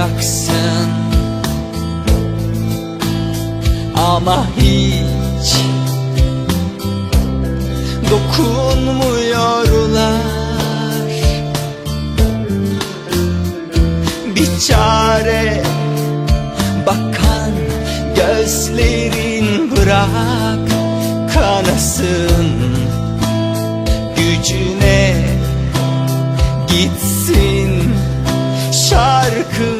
Ağlayacaksın Ama hiç Dokunmuyorlar Bir çare Bakan gözlerin bırak kanasın. Gücüne gitsin şarkılar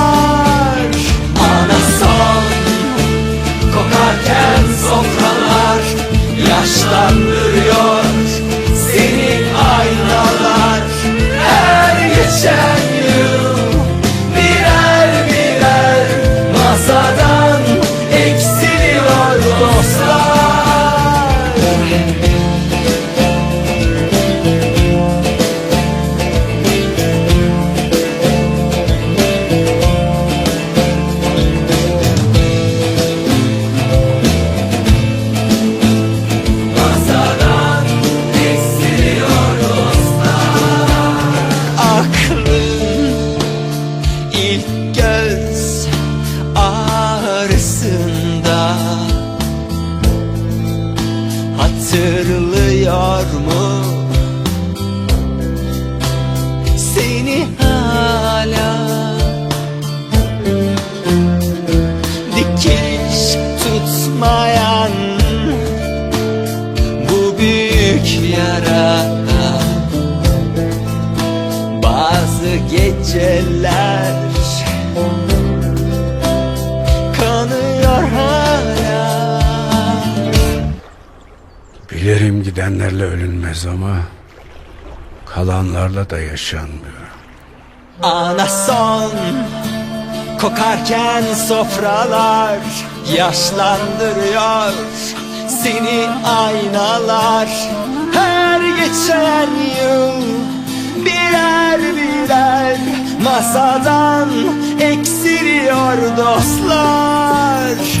Hatırlıyor mu? Seni hala Dikiş tutmayan bu büyük yara. Bazı geceler Bilirim gidenlerle ölünmez ama kalanlarla da yaşanmıyor. Ana son kokarken sofralar yaşlandırıyor seni aynalar her geçen yıl birer birer masadan eksiliyor dostlar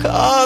Cause